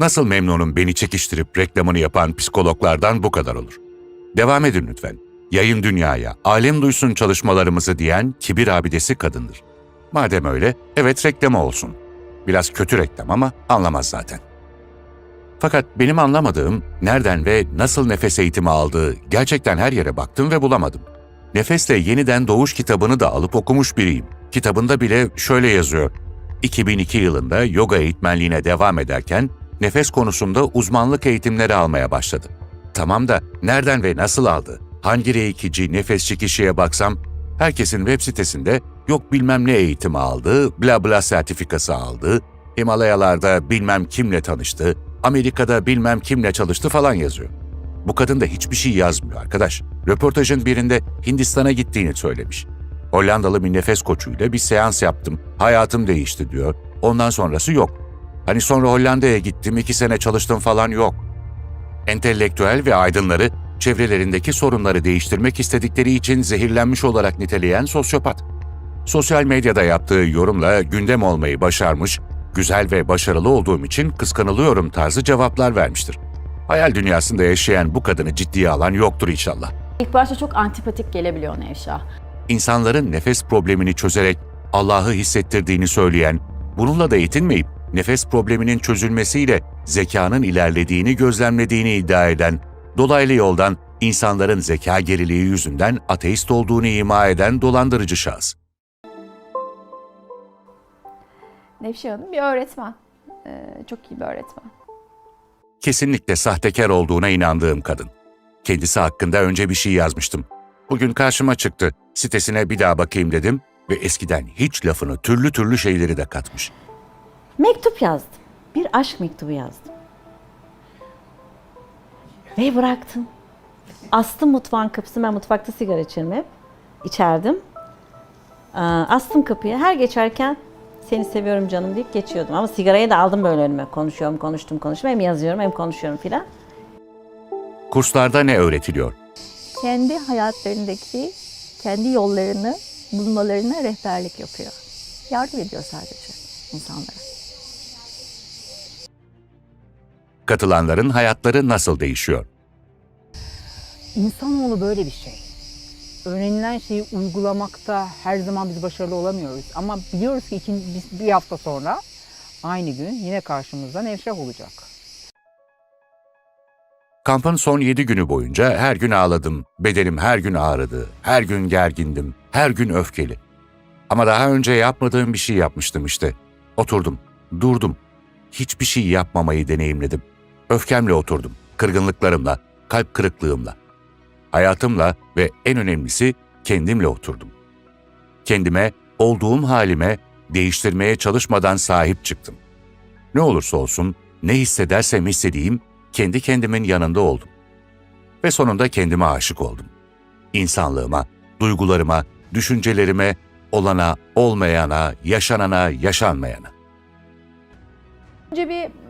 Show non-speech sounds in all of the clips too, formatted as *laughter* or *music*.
Nasıl memnunum beni çekiştirip reklamını yapan psikologlardan bu kadar olur. Devam edin lütfen. Yayın dünyaya, alem duysun çalışmalarımızı diyen kibir abidesi kadındır. Madem öyle, evet reklama olsun. Biraz kötü reklam ama anlamaz zaten. Fakat benim anlamadığım nereden ve nasıl nefes eğitimi aldığı gerçekten her yere baktım ve bulamadım. Nefesle Yeniden Doğuş kitabını da alıp okumuş biriyim. Kitabında bile şöyle yazıyor. 2002 yılında yoga eğitmenliğine devam ederken nefes konusunda uzmanlık eğitimleri almaya başladı. Tamam da nereden ve nasıl aldı? Hangi reikici, nefesçi kişiye baksam herkesin web sitesinde yok bilmem ne eğitimi aldı, bla bla sertifikası aldı, Himalayalarda bilmem kimle tanıştı, Amerika'da bilmem kimle çalıştı falan yazıyor. Bu kadın da hiçbir şey yazmıyor arkadaş. Röportajın birinde Hindistan'a gittiğini söylemiş. Hollandalı bir nefes koçuyla bir seans yaptım, hayatım değişti diyor. Ondan sonrası yok. Hani sonra Hollanda'ya gittim, iki sene çalıştım falan yok. Entelektüel ve aydınları çevrelerindeki sorunları değiştirmek istedikleri için zehirlenmiş olarak niteleyen sosyopat. Sosyal medyada yaptığı yorumla gündem olmayı başarmış, güzel ve başarılı olduğum için kıskanılıyorum tarzı cevaplar vermiştir. Hayal dünyasında yaşayan bu kadını ciddiye alan yoktur inşallah. İlk başta çok antipatik gelebiliyor Nevşah. İnsanların nefes problemini çözerek Allah'ı hissettirdiğini söyleyen, bununla da yetinmeyip nefes probleminin çözülmesiyle zekanın ilerlediğini gözlemlediğini iddia eden, dolaylı yoldan insanların zeka geriliği yüzünden ateist olduğunu ima eden dolandırıcı şahıs. Nevşah Hanım bir öğretmen. Ee, çok iyi bir öğretmen. Kesinlikle sahtekar olduğuna inandığım kadın. Kendisi hakkında önce bir şey yazmıştım. Bugün karşıma çıktı. Sitesine bir daha bakayım dedim ve eskiden hiç lafını türlü türlü şeyleri de katmış. Mektup yazdım. Bir aşk mektubu yazdım. Ve bıraktım. Astım mutfağın kapısını. Ben mutfakta sigara içerim hep. İçerdim. Aa, Astım kapıyı. Her geçerken seni seviyorum canım deyip geçiyordum. Ama sigarayı da aldım böyle önüme. Konuşuyorum, konuştum, konuştum. Hem yazıyorum hem konuşuyorum filan. Kurslarda ne öğretiliyor? kendi hayatlarındaki kendi yollarını bulmalarına rehberlik yapıyor. Yardım ediyor sadece insanlara. Katılanların hayatları nasıl değişiyor? İnsanoğlu böyle bir şey. Öğrenilen şeyi uygulamakta her zaman biz başarılı olamıyoruz. Ama biliyoruz ki ikinci, bir hafta sonra aynı gün yine karşımızda Nevşah olacak. Kampın son 7 günü boyunca her gün ağladım, bedenim her gün ağrıdı, her gün gergindim, her gün öfkeli. Ama daha önce yapmadığım bir şey yapmıştım işte. Oturdum, durdum. Hiçbir şey yapmamayı deneyimledim. Öfkemle oturdum, kırgınlıklarımla, kalp kırıklığımla. Hayatımla ve en önemlisi kendimle oturdum. Kendime, olduğum halime, değiştirmeye çalışmadan sahip çıktım. Ne olursa olsun, ne hissedersem hissedeyim, kendi kendimin yanında oldum. Ve sonunda kendime aşık oldum. İnsanlığıma, duygularıma, düşüncelerime, olana, olmayana, yaşanana, yaşanmayana. Önce bir,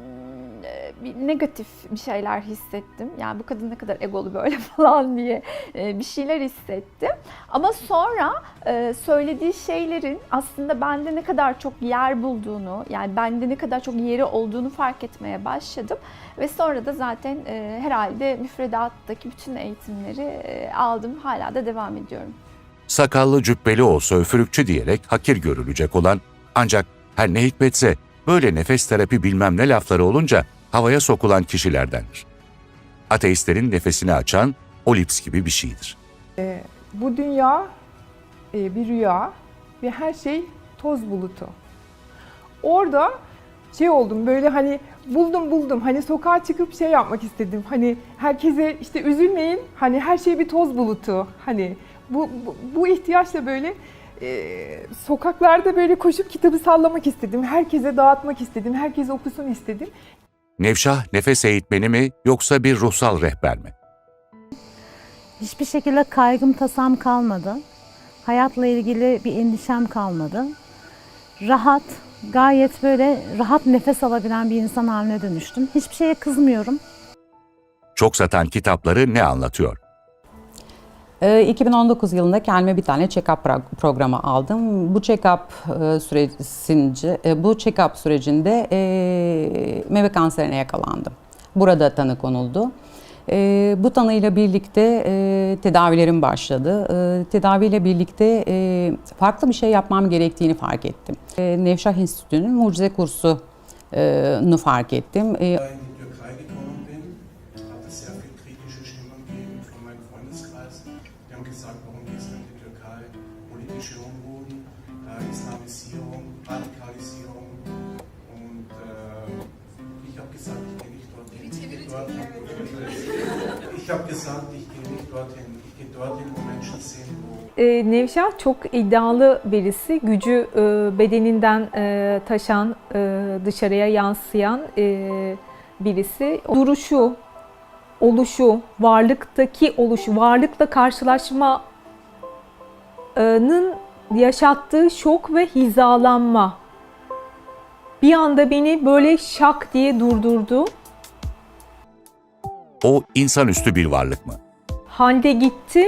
bir negatif bir şeyler hissettim. Yani bu kadın ne kadar egolu böyle *laughs* falan diye e, bir şeyler hissettim. Ama sonra e, söylediği şeylerin aslında bende ne kadar çok yer bulduğunu, yani bende ne kadar çok yeri olduğunu fark etmeye başladım. Ve sonra da zaten e, herhalde müfredattaki bütün eğitimleri aldım. Hala da devam ediyorum. Sakallı cübbeli olsa öfürükçü diyerek hakir görülecek olan ancak her ne hikmetse böyle nefes terapi bilmem ne lafları olunca havaya sokulan kişilerdendir. Ateistlerin nefesini açan olips gibi bir şeydir. Bu dünya e, bir rüya ve her şey toz bulutu. Orada şey oldum böyle hani buldum buldum hani sokağa çıkıp şey yapmak istedim. Hani herkese işte üzülmeyin hani her şey bir toz bulutu. Hani bu bu, bu ihtiyaçla böyle e, sokaklarda böyle koşup kitabı sallamak istedim. Herkese dağıtmak istedim. Herkes okusun istedim. Nevşah nefes eğitmeni mi yoksa bir ruhsal rehber mi? Hiçbir şekilde kaygım tasam kalmadı. Hayatla ilgili bir endişem kalmadı. Rahat, gayet böyle rahat nefes alabilen bir insan haline dönüştüm. Hiçbir şeye kızmıyorum. Çok satan kitapları ne anlatıyor? Ee, 2019 yılında kendime bir tane check-up pro- programı aldım. Bu check-up e, süresince, e, bu check-up sürecinde e, meme kanserine yakalandım. Burada tanı konuldu. E, bu tanıyla birlikte e, tedavilerim başladı. E, tedaviyle birlikte e, farklı bir şey yapmam gerektiğini fark ettim. E, Nevşah Enstitüsü'nün mucize kursunu fark ettim. E, Unruhen, äh, Islamisierung, Radikalisierung. Und äh, ich habe gesagt, ich gehe nicht dorthin. Ich gehe dorthin. Ich habe gesagt, ich gehe nicht dorthin. Ich gehe dorthin, wo Menschen sind, wo Ee, Nevşah çok iddialı birisi. Gücü e, bedeninden e, taşan, e, dışarıya yansıyan e, birisi. Duruşu, oluşu, varlıktaki oluşu, varlıkla karşılaşmanın yaşattığı şok ve hizalanma. Bir anda beni böyle şak diye durdurdu. O insanüstü bir varlık mı? Hande gitti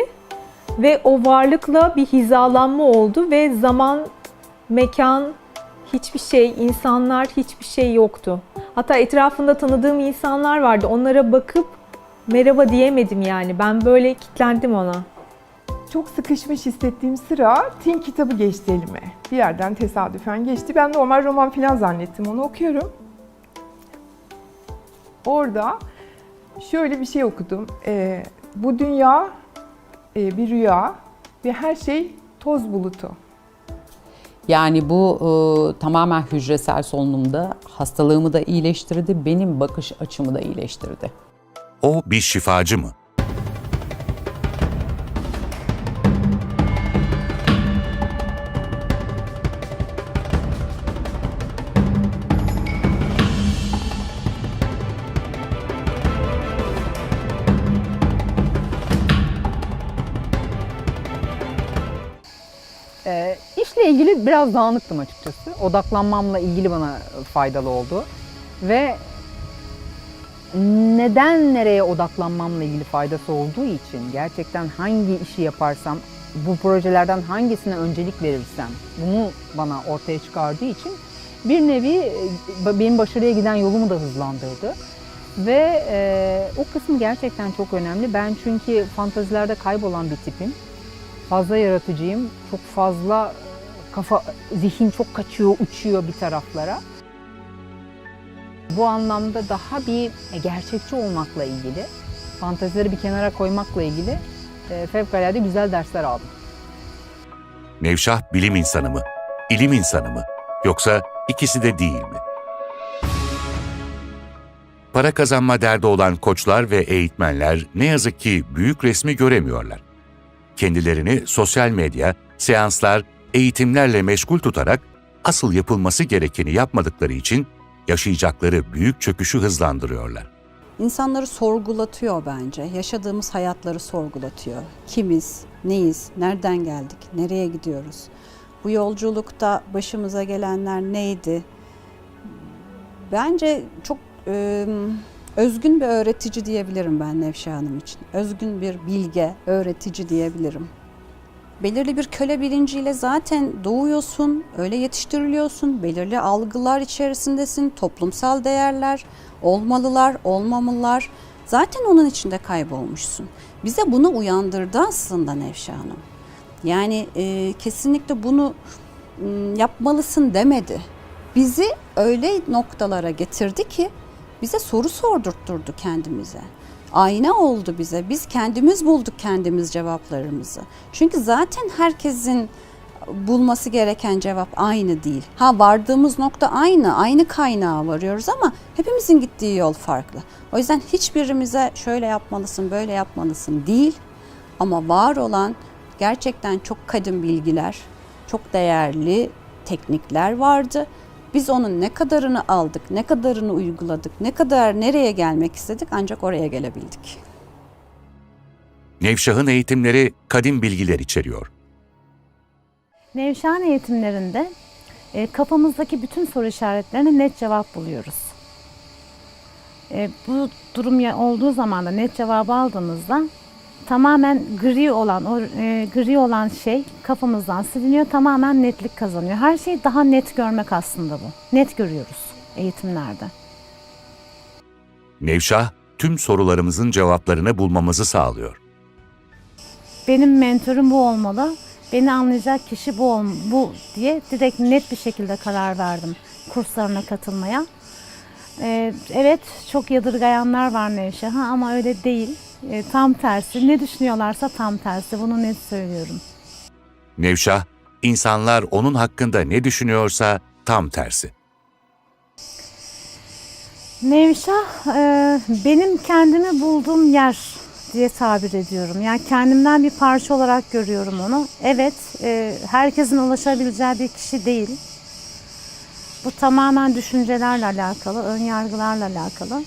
ve o varlıkla bir hizalanma oldu ve zaman, mekan, hiçbir şey, insanlar hiçbir şey yoktu. Hatta etrafında tanıdığım insanlar vardı. Onlara bakıp merhaba diyemedim yani. Ben böyle kilitlendim ona. Çok sıkışmış hissettiğim sıra Tin kitabı geçti elime. Bir yerden tesadüfen geçti. Ben normal roman falan zannettim. Onu okuyorum. Orada şöyle bir şey okudum. Ee, bu dünya e, bir rüya ve her şey toz bulutu. Yani bu e, tamamen hücresel solunumda hastalığımı da iyileştirdi, benim bakış açımı da iyileştirdi. O bir şifacı mı? Ee, işle ilgili biraz dağınıktım açıkçası. Odaklanmamla ilgili bana faydalı oldu. Ve neden nereye odaklanmamla ilgili faydası olduğu için gerçekten hangi işi yaparsam, bu projelerden hangisine öncelik verirsem bunu bana ortaya çıkardığı için bir nevi e, benim başarıya giden yolumu da hızlandırdı. Ve e, o kısmı gerçekten çok önemli. Ben çünkü fantazilerde kaybolan bir tipim fazla yaratıcıyım. Çok fazla kafa, zihin çok kaçıyor, uçuyor bir taraflara. Bu anlamda daha bir gerçekçi olmakla ilgili, fantazileri bir kenara koymakla ilgili e, fevkalade güzel dersler aldım. Nevşah bilim insanı mı? İlim insanı mı? Yoksa ikisi de değil mi? Para kazanma derdi olan koçlar ve eğitmenler ne yazık ki büyük resmi göremiyorlar. Kendilerini sosyal medya, seanslar, eğitimlerle meşgul tutarak asıl yapılması gerekeni yapmadıkları için yaşayacakları büyük çöküşü hızlandırıyorlar. İnsanları sorgulatıyor bence. Yaşadığımız hayatları sorgulatıyor. Kimiz, neyiz, nereden geldik, nereye gidiyoruz? Bu yolculukta başımıza gelenler neydi? Bence çok e, özgün bir öğretici diyebilirim ben Nevşah Hanım için. Özgün bir bilge, öğretici diyebilirim. Belirli bir köle bilinciyle zaten doğuyorsun, öyle yetiştiriliyorsun, belirli algılar içerisindesin, toplumsal değerler, olmalılar, olmamalılar. Zaten onun içinde kaybolmuşsun. Bize bunu uyandırdı aslında Nevşah Hanım. Yani e, kesinlikle bunu yapmalısın demedi. Bizi öyle noktalara getirdi ki bize soru sordurtturdu kendimize. Ayna oldu bize. Biz kendimiz bulduk kendimiz cevaplarımızı. Çünkü zaten herkesin bulması gereken cevap aynı değil. Ha vardığımız nokta aynı, aynı kaynağa varıyoruz ama hepimizin gittiği yol farklı. O yüzden hiçbirimize şöyle yapmalısın, böyle yapmalısın değil. Ama var olan gerçekten çok kadim bilgiler, çok değerli teknikler vardı. Biz onun ne kadarını aldık, ne kadarını uyguladık, ne kadar nereye gelmek istedik ancak oraya gelebildik. Nevşah'ın eğitimleri kadim bilgiler içeriyor. Nevşan eğitimlerinde e, kafamızdaki bütün soru işaretlerine net cevap buluyoruz. E, bu durum olduğu zaman da net cevabı aldığınızda tamamen gri olan o e, gri olan şey kafamızdan siliniyor. Tamamen netlik kazanıyor. Her şeyi daha net görmek aslında bu. Net görüyoruz eğitimlerde. Nevşah, tüm sorularımızın cevaplarını bulmamızı sağlıyor. Benim mentorum bu olmalı. Beni anlayacak kişi bu bu diye direkt net bir şekilde karar verdim kurslarına katılmaya. Ee, evet çok yadırgayanlar var Nevşah'a ama öyle değil. Ee, tam tersi. Ne düşünüyorlarsa tam tersi. Bunu net söylüyorum. Nevşah, insanlar onun hakkında ne düşünüyorsa tam tersi. Nevşah e, benim kendimi bulduğum yer diye tabir ediyorum. Yani kendimden bir parça olarak görüyorum onu. Evet, e, herkesin ulaşabileceği bir kişi değil. Bu tamamen düşüncelerle alakalı, ön yargılarla alakalı.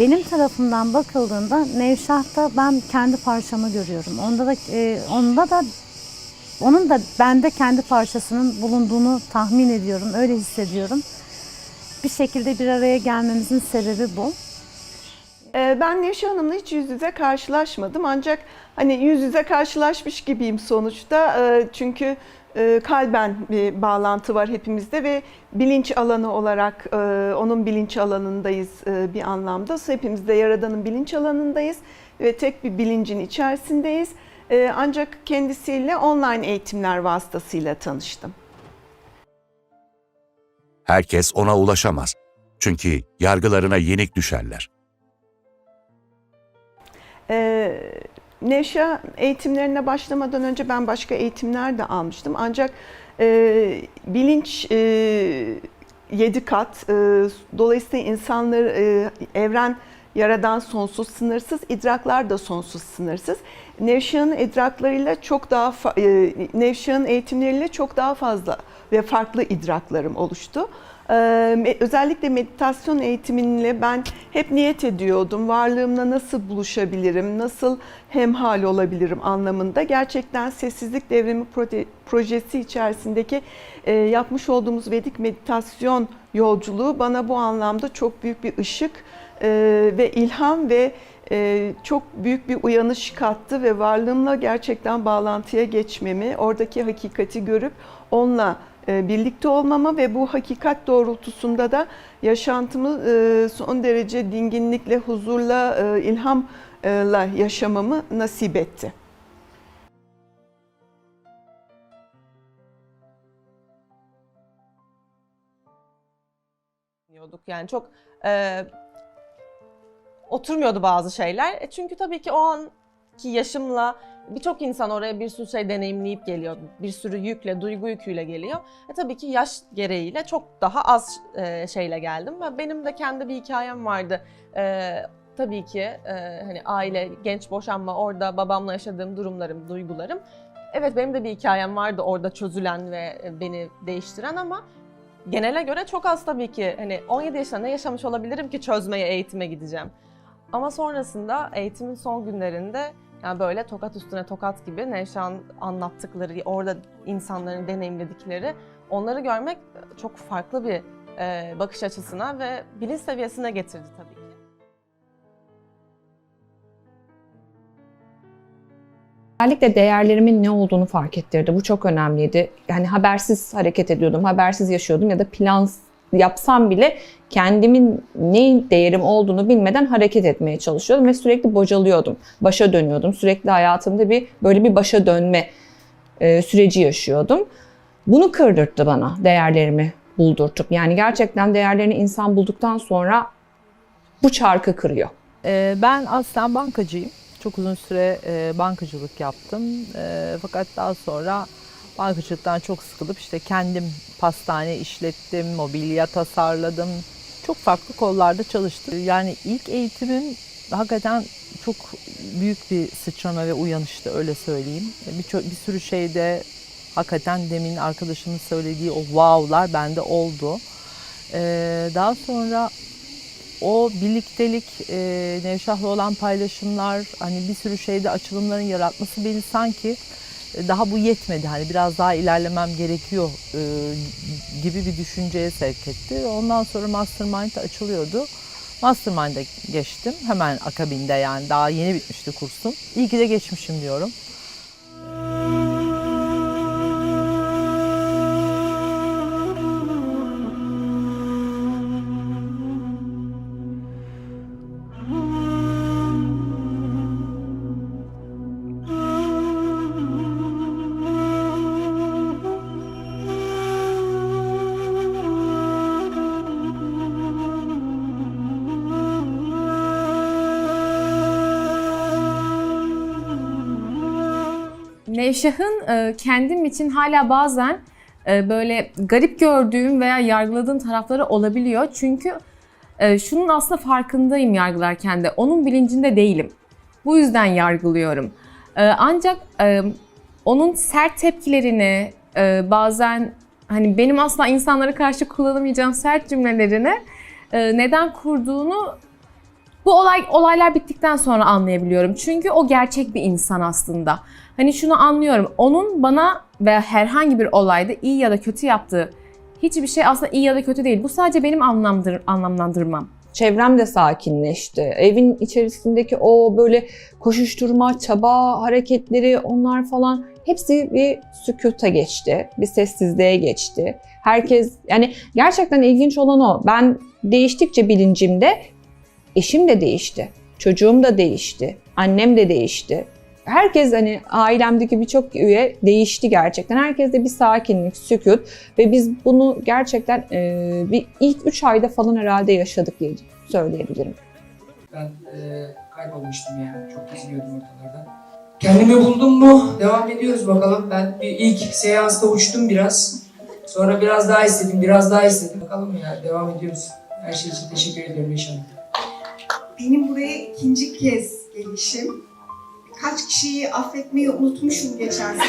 Benim tarafımdan bakıldığında Nevşah'ta ben kendi parçamı görüyorum. Onda da e, onda da onun da bende kendi parçasının bulunduğunu tahmin ediyorum, öyle hissediyorum bir şekilde bir araya gelmemizin sebebi bu. Ee, Ben Nevşe Hanım'la hiç yüz yüze karşılaşmadım ancak hani yüz yüze karşılaşmış gibiyim sonuçta Ee, çünkü e, kalben bir bağlantı var hepimizde ve bilinç alanı olarak e, onun bilinç alanındayız e, bir anlamda. Hepimiz de Yaradan'ın bilinç alanındayız ve tek bir bilincin içerisindeyiz. E, Ancak kendisiyle online eğitimler vasıtasıyla tanıştım. Herkes ona ulaşamaz. Çünkü yargılarına yenik düşerler. Ee, Nevşa eğitimlerine başlamadan önce ben başka eğitimler de almıştım. Ancak e, bilinç e, yedi kat. E, dolayısıyla insanlar, e, evren yaradan sonsuz, sınırsız, idraklar da sonsuz, sınırsız. Nevşa'nın idraklarıyla çok daha, e, Nevşa'nın eğitimleriyle çok daha fazla ve farklı idraklarım oluştu. Ee, özellikle meditasyon eğitiminle ben hep niyet ediyordum. Varlığımla nasıl buluşabilirim, nasıl hemhal olabilirim anlamında. Gerçekten Sessizlik Devrimi Proje- projesi içerisindeki e, yapmış olduğumuz Vedik meditasyon yolculuğu bana bu anlamda çok büyük bir ışık e, ve ilham ve e, çok büyük bir uyanış kattı ve varlığımla gerçekten bağlantıya geçmemi, oradaki hakikati görüp onunla birlikte olmama ve bu hakikat doğrultusunda da yaşantımı e, son derece dinginlikle, huzurla, e, ilhamla yaşamamı nasip etti. Yani çok e, oturmuyordu bazı şeyler. E, çünkü tabii ki o anki yaşımla birçok insan oraya bir sürü şey deneyimleyip geliyor. Bir sürü yükle, duygu yüküyle geliyor. E, tabii ki yaş gereğiyle çok daha az e, şeyle geldim. Ve benim de kendi bir hikayem vardı. E, tabii ki e, hani aile, genç boşanma, orada babamla yaşadığım durumlarım, duygularım. Evet benim de bir hikayem vardı orada çözülen ve beni değiştiren ama genele göre çok az tabii ki. Hani 17 yaşında yaşamış olabilirim ki çözmeye, eğitime gideceğim. Ama sonrasında eğitimin son günlerinde yani böyle tokat üstüne tokat gibi Nevşan anlattıkları, orada insanların deneyimledikleri onları görmek çok farklı bir e, bakış açısına ve bilinç seviyesine getirdi tabii ki. Özellikle değerlerimin ne olduğunu fark ettirdi. Bu çok önemliydi. Yani habersiz hareket ediyordum, habersiz yaşıyordum ya da plan yapsam bile kendimin ne değerim olduğunu bilmeden hareket etmeye çalışıyordum ve sürekli bocalıyordum. Başa dönüyordum. Sürekli hayatımda bir böyle bir başa dönme e, süreci yaşıyordum. Bunu kırdırttı bana değerlerimi buldurtup. Yani gerçekten değerlerini insan bulduktan sonra bu çarkı kırıyor. Ee, Ben aslen bankacıyım. Çok uzun süre e, bankacılık yaptım. E, Fakat daha sonra bankacılıktan çok sıkılıp işte kendim pastane işlettim, mobilya tasarladım. Çok farklı kollarda çalıştım. Yani ilk eğitimim hakikaten çok büyük bir sıçrama ve uyanıştı öyle söyleyeyim. Bir, bir sürü şeyde hakikaten demin arkadaşımın söylediği o wow'lar bende oldu. Ee, daha sonra o birliktelik, e, Nevşah'la olan paylaşımlar, hani bir sürü şeyde açılımların yaratması beni sanki daha bu yetmedi. Hani biraz daha ilerlemem gerekiyor e, gibi bir düşünceye sevk etti. Ondan sonra Mastermind açılıyordu. Mastermind'e geçtim. Hemen akabinde yani daha yeni bitmişti kursum. İyi ki de geçmişim diyorum. E, kendim için hala bazen e, böyle garip gördüğüm veya yargıladığım tarafları olabiliyor. Çünkü e, şunun aslında farkındayım yargılarken de onun bilincinde değilim. Bu yüzden yargılıyorum. Ancak onun sert tepkilerini bazen hani benim asla insanlara karşı kullanamayacağım sert cümlelerini neden kurduğunu bu olay olaylar bittikten sonra anlayabiliyorum. Çünkü o gerçek bir insan aslında. Hani şunu anlıyorum. Onun bana veya herhangi bir olayda iyi ya da kötü yaptığı hiçbir şey aslında iyi ya da kötü değil. Bu sadece benim anlamdır, anlamlandırmam. Çevrem de sakinleşti. Evin içerisindeki o böyle koşuşturma, çaba hareketleri onlar falan hepsi bir sükuta geçti. Bir sessizliğe geçti. Herkes yani gerçekten ilginç olan o. Ben değiştikçe bilincimde eşim de değişti. Çocuğum da değişti. Annem de değişti. Herkes hani ailemdeki birçok üye değişti gerçekten. Herkeste bir sakinlik, sükut ve biz bunu gerçekten e, bir ilk 3 ayda falan herhalde yaşadık diye söyleyebilirim. Ben e, kaybolmuştum yani. Çok geziniyordum ortalarda. Kendimi buldum mu? Devam ediyoruz bakalım. Ben bir ilk seansta uçtum biraz. Sonra biraz daha istedim, biraz daha istedim. Bakalım ya, devam ediyoruz. Her şey için teşekkür ediyorum Yaşar. Benim buraya ikinci kez gelişim. Kaç kişiyi affetmeyi unutmuşum geçen sene. *laughs*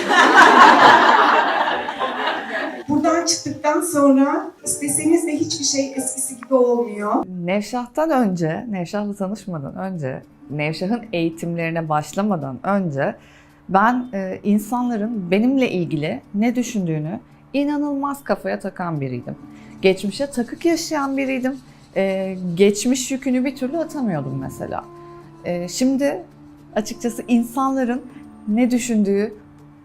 Buradan çıktıktan sonra isteseniz de hiçbir şey eskisi gibi olmuyor. Nevşah'tan önce, Nevşah'la tanışmadan önce, Nevşah'ın eğitimlerine başlamadan önce ben e, insanların benimle ilgili ne düşündüğünü inanılmaz kafaya takan biriydim. Geçmişe takık yaşayan biriydim. E, geçmiş yükünü bir türlü atamıyordum mesela. E, şimdi açıkçası insanların ne düşündüğü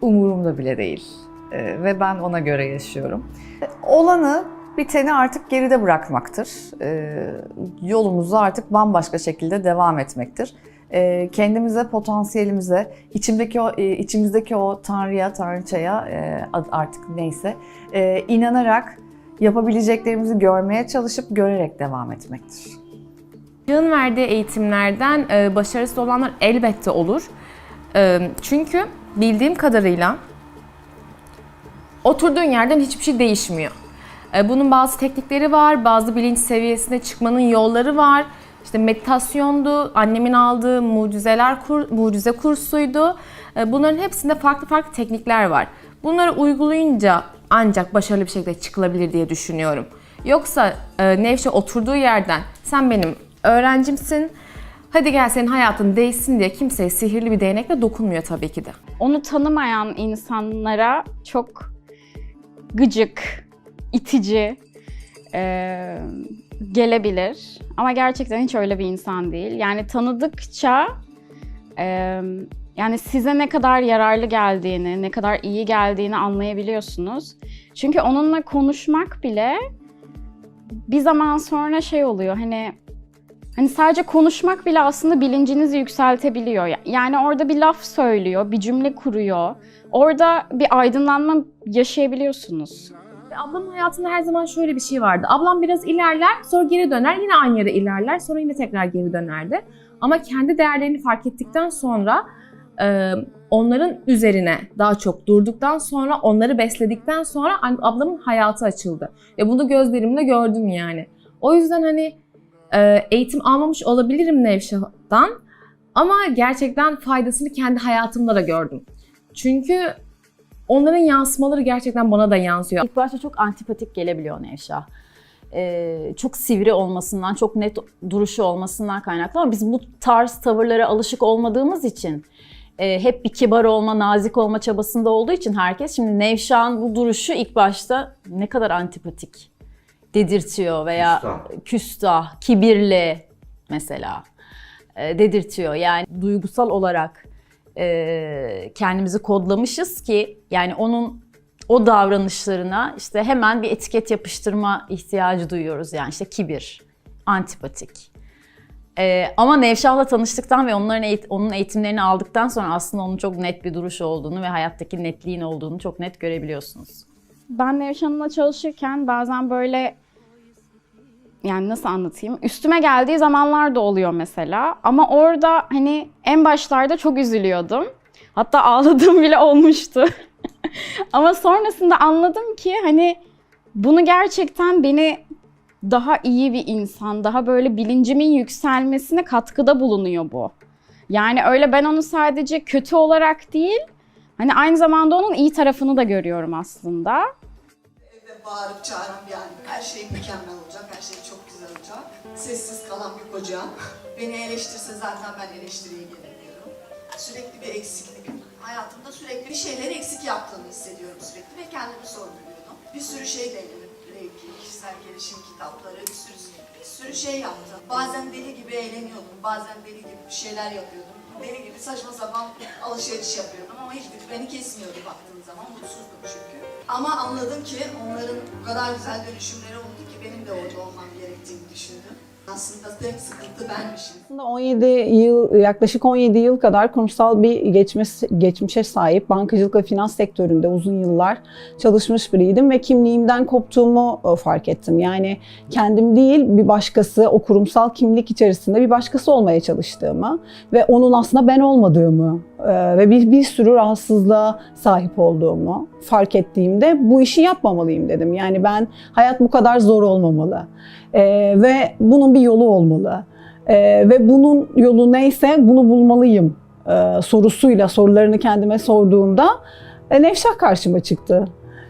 umurumda bile değil. E, ve ben ona göre yaşıyorum. Olanı biteni artık geride bırakmaktır. E, yolumuzu artık bambaşka şekilde devam etmektir. E, kendimize, potansiyelimize, içimdeki o, e, içimizdeki o tanrıya, tanrıçaya e, artık neyse e, inanarak yapabileceklerimizi görmeye çalışıp görerek devam etmektir. Yığın verdiği eğitimlerden e, başarısız olanlar elbette olur. E, çünkü bildiğim kadarıyla oturduğun yerden hiçbir şey değişmiyor. E, bunun bazı teknikleri var, bazı bilinç seviyesine çıkmanın yolları var. İşte meditasyondu, annemin aldığı mucizeler kur, mucize kursuydu. E, bunların hepsinde farklı farklı teknikler var. Bunları uygulayınca ancak başarılı bir şekilde çıkılabilir diye düşünüyorum. Yoksa e, Nevşe oturduğu yerden sen benim öğrencimsin, hadi gel senin hayatın değişsin diye kimseye sihirli bir değnekle dokunmuyor tabii ki de. Onu tanımayan insanlara çok gıcık, itici e, gelebilir. Ama gerçekten hiç öyle bir insan değil. Yani tanıdıkça e, yani size ne kadar yararlı geldiğini, ne kadar iyi geldiğini anlayabiliyorsunuz. Çünkü onunla konuşmak bile bir zaman sonra şey oluyor hani Hani sadece konuşmak bile aslında bilincinizi yükseltebiliyor. Yani orada bir laf söylüyor, bir cümle kuruyor. Orada bir aydınlanma yaşayabiliyorsunuz. Ablamın hayatında her zaman şöyle bir şey vardı. Ablam biraz ilerler, sonra geri döner, yine aynı yere ilerler, sonra yine tekrar geri dönerdi. Ama kendi değerlerini fark ettikten sonra onların üzerine daha çok durduktan sonra, onları besledikten sonra ablamın hayatı açıldı. Ve bunu gözlerimle gördüm yani. O yüzden hani e, eğitim almamış olabilirim Nevşah'tan ama gerçekten faydasını kendi hayatımda da gördüm. Çünkü onların yansımaları gerçekten bana da yansıyor. İlk başta çok antipatik gelebiliyor Nevşah. Ee, çok sivri olmasından, çok net duruşu olmasından kaynaklı ama biz bu tarz tavırlara alışık olmadığımız için e, hep bir kibar olma, nazik olma çabasında olduğu için herkes şimdi Nevşah'ın bu duruşu ilk başta ne kadar antipatik dedirtiyor veya küstah, kibirli, mesela e, dedirtiyor. Yani duygusal olarak e, kendimizi kodlamışız ki yani onun o davranışlarına işte hemen bir etiket yapıştırma ihtiyacı duyuyoruz. Yani işte kibir, antipatik. Ee, ama Nevşah'la tanıştıktan ve onların eğit- onun eğitimlerini aldıktan sonra aslında onun çok net bir duruş olduğunu ve hayattaki netliğin olduğunu çok net görebiliyorsunuz. Ben Nevşan'la çalışırken bazen böyle yani nasıl anlatayım? Üstüme geldiği zamanlar da oluyor mesela. Ama orada hani en başlarda çok üzülüyordum. Hatta ağladığım bile olmuştu. *laughs* Ama sonrasında anladım ki hani bunu gerçekten beni daha iyi bir insan, daha böyle bilincimin yükselmesine katkıda bulunuyor bu. Yani öyle ben onu sadece kötü olarak değil, hani aynı zamanda onun iyi tarafını da görüyorum aslında. Bağırıp çağıran yani her şey mükemmel olacak, her şey çok güzel olacak. Sessiz kalan bir kocam. Beni eleştirse zaten ben eleştiriye gelemiyorum. Sürekli bir eksiklik. Hayatımda sürekli bir şeyleri eksik yaptığını hissediyorum sürekli ve kendimi sorguluyorum. Bir sürü şey denedim. Reiki, kişisel gelişim kitapları, bir sürü, bir sürü şey yaptım. Bazen deli gibi eğleniyordum, bazen deli gibi bir şeyler yapıyordum. Deli gibi saçma sapan alışveriş yapıyordum ama hiçbir beni kesmiyordu baktığım zaman. Mutsuzdum çünkü. Ama anladım ki onların bu kadar güzel dönüşümleri oldu ki benim de orada olmam gerektiğini düşündüm. Aslında tek sıkıntı benmişim. Aslında 17 yıl, yaklaşık 17 yıl kadar kurumsal bir geçmiş, geçmişe sahip bankacılık ve finans sektöründe uzun yıllar çalışmış biriydim ve kimliğimden koptuğumu e, fark ettim. Yani kendim değil bir başkası, o kurumsal kimlik içerisinde bir başkası olmaya çalıştığımı ve onun aslında ben olmadığımı e, ve bir, bir sürü rahatsızlığa sahip olduğumu fark ettiğimde bu işi yapmamalıyım dedim. Yani ben hayat bu kadar zor olmamalı. Ee, ve bunun bir yolu olmalı. Ee, ve bunun yolu neyse bunu bulmalıyım e, sorusuyla sorularını kendime sorduğumda e, Nevşah karşıma çıktı.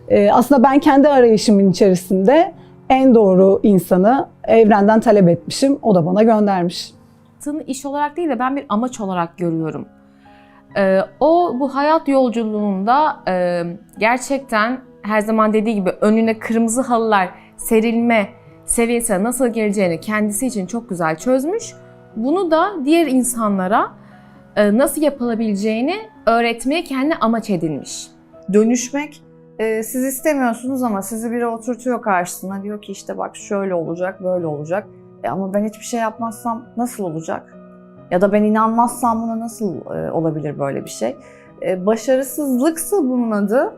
E, aslında ben kendi arayışımın içerisinde en doğru insanı evrenden talep etmişim. O da bana göndermiş. yaptığını iş olarak değil de ben bir amaç olarak görüyorum. Ee, o bu hayat yolculuğunda e, gerçekten her zaman dediği gibi önüne kırmızı halılar serilme seviyesine nasıl geleceğini kendisi için çok güzel çözmüş. Bunu da diğer insanlara e, nasıl yapılabileceğini öğretmeye kendi amaç edinmiş. Dönüşmek e, siz istemiyorsunuz ama sizi biri oturtuyor karşısına diyor ki işte bak şöyle olacak, böyle olacak. E ama ben hiçbir şey yapmazsam nasıl olacak? Ya da ben inanmazsam buna nasıl e, olabilir böyle bir şey? Başarısızlıksa bunun adı.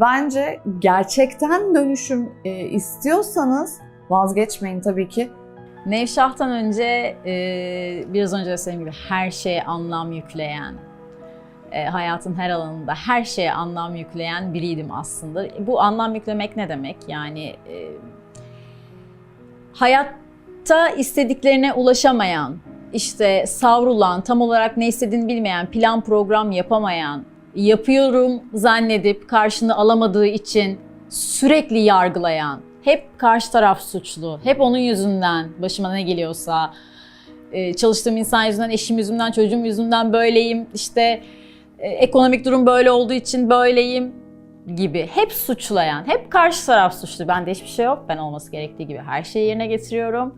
Bence gerçekten dönüşüm istiyorsanız vazgeçmeyin tabii ki. Nevşah'tan önce e, biraz önce de söylediğim gibi her şeye anlam yükleyen, e, hayatın her alanında her şeye anlam yükleyen biriydim aslında. Bu anlam yüklemek ne demek? Yani e, hayatta istediklerine ulaşamayan, işte savrulan, tam olarak ne istediğini bilmeyen, plan program yapamayan, yapıyorum zannedip karşını alamadığı için sürekli yargılayan, hep karşı taraf suçlu, hep onun yüzünden başıma ne geliyorsa, e, çalıştığım insan yüzünden, eşim yüzünden, çocuğum yüzünden böyleyim, işte e, ekonomik durum böyle olduğu için böyleyim gibi. Hep suçlayan, hep karşı taraf suçlu. Bende hiçbir şey yok, ben olması gerektiği gibi her şeyi yerine getiriyorum.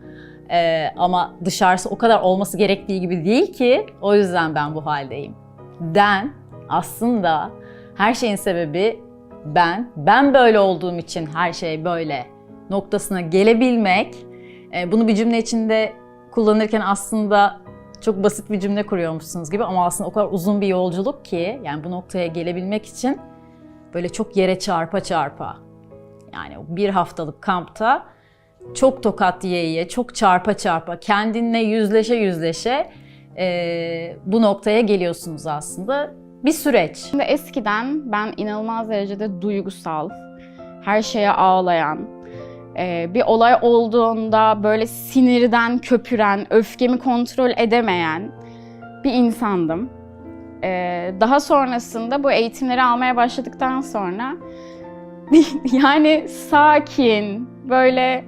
E, ama dışarısı o kadar olması gerektiği gibi değil ki, o yüzden ben bu haldeyim. Den aslında her şeyin sebebi ben, ben böyle olduğum için her şey böyle noktasına gelebilmek, e, bunu bir cümle içinde kullanırken aslında çok basit bir cümle kuruyormuşsunuz gibi ama aslında o kadar uzun bir yolculuk ki yani bu noktaya gelebilmek için böyle çok yere çarpa çarpa yani bir haftalık kampta çok tokat yiye yiye, çok çarpa çarpa, kendinle yüzleşe yüzleşe e, bu noktaya geliyorsunuz aslında. Bir süreç. Şimdi eskiden ben inanılmaz derecede duygusal, her şeye ağlayan, e, bir olay olduğunda böyle sinirden köpüren, öfkemi kontrol edemeyen bir insandım. E, Daha sonrasında bu eğitimleri almaya başladıktan sonra *laughs* yani sakin, böyle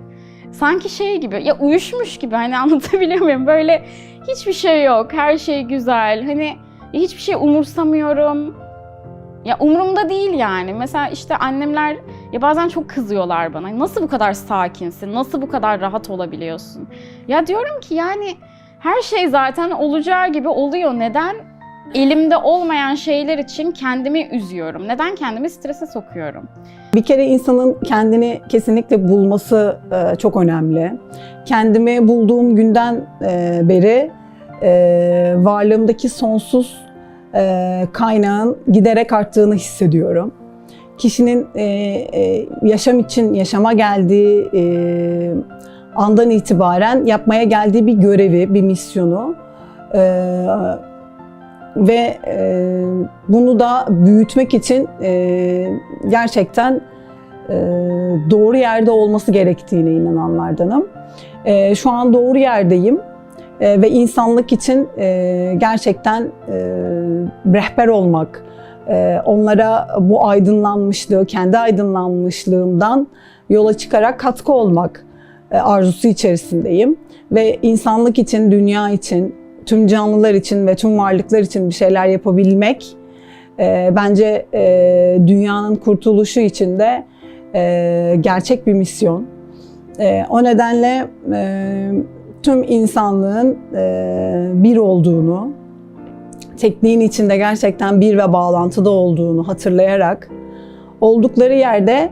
sanki şey gibi ya uyuşmuş gibi hani *laughs* anlatabiliyor muyum? Böyle hiçbir şey yok, her şey güzel. Hani hiçbir şey umursamıyorum. Ya umurumda değil yani. Mesela işte annemler Ya bazen çok kızıyorlar bana. Nasıl bu kadar sakinsin? Nasıl bu kadar rahat olabiliyorsun? Ya diyorum ki yani her şey zaten olacağı gibi oluyor. Neden elimde olmayan şeyler için kendimi üzüyorum? Neden kendimi strese sokuyorum? Bir kere insanın kendini kesinlikle bulması e, çok önemli. Kendimi bulduğum günden e, beri e, varlığımdaki sonsuz kaynağın giderek arttığını hissediyorum. Kişinin e, e, yaşam için yaşama geldiği e, andan itibaren yapmaya geldiği bir görevi, bir misyonu e, ve e, bunu da büyütmek için e, gerçekten e, doğru yerde olması gerektiğine inananlardanım. E, şu an doğru yerdeyim E, ve insanlık için e, gerçekten e, rehber olmak, onlara bu aydınlanmışlığı, kendi aydınlanmışlığımdan yola çıkarak katkı olmak e, arzusu içerisindeyim. Ve insanlık için, dünya için, tüm canlılar için ve tüm varlıklar için bir şeyler yapabilmek e, bence e, dünyanın kurtuluşu için de gerçek bir misyon. O nedenle tüm insanlığın bir olduğunu, tekniğin içinde gerçekten bir ve bağlantıda olduğunu hatırlayarak oldukları yerde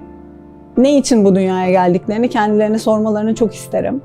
ne için bu dünyaya geldiklerini kendilerine sormalarını çok isterim.